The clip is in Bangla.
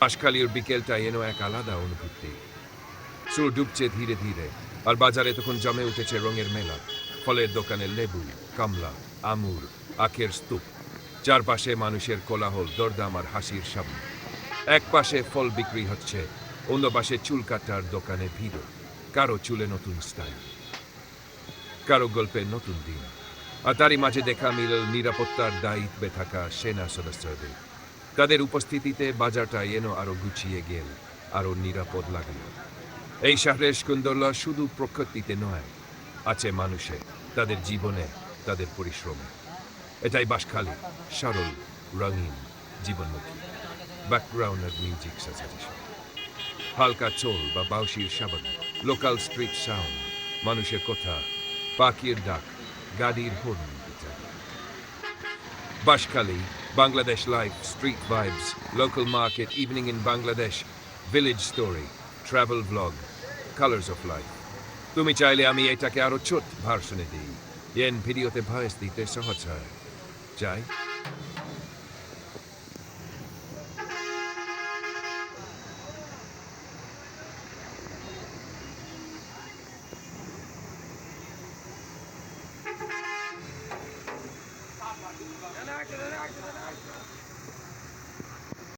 বাঁশখালীর বিকেলটা এনো এক আলাদা অনুভূতি। সূর্য ডুবছে ধীরে ধীরে, আর বাজারে তখন জমে উঠেছে রঙের মেলা। ফলের দোকানে লেবু, কমলা, আমুর, আখের স্তূপ। চারপাশে মানুষের কোলাহল, দরদাম আর হাসির সামনে। এক পাশে ফল বিক্রি হচ্ছে, অন্য পাশে চুল কাটার দোকানে ভিড়। কারও চুলে নতুন স্টাইল। কারও গল্পে নতুন দিন। আর তারই মাঝে দেখা মিলল নিরাপত্তার দায়িত্বে থাকা সেনা সদস্যদের। তাদের উপস্থিতিতে বাজারটা এন আরও গুছিয়ে গেল আরও নিরাপদ লাগল। এই শহরের সৌন্দর্য শুধু প্রকৃতিতে নয় আছে মানুষে তাদের জীবনে তাদের পরিশ্রমে। এটাই বাসখালী সরল রঙিন জীবনমুখী। ব্যাকগ্রাউন্ডের মিউজিক হালকা চোল বা বাউসির সাবান লোকাল স্ট্রিট সাউন্ড মানুষের কথা পাখির ডাক গাড়ির horn Bashkali, Bangladesh Life, Street Vibes, Local Market, Evening in Bangladesh, Village Story, Travel Vlog, Colors of Life. তুমি চাইলে আমি এটাকে আরো ছোট ভার্সনে দিই এন ভিডিওতে ভয়েস দিতে সহজ হয় চাই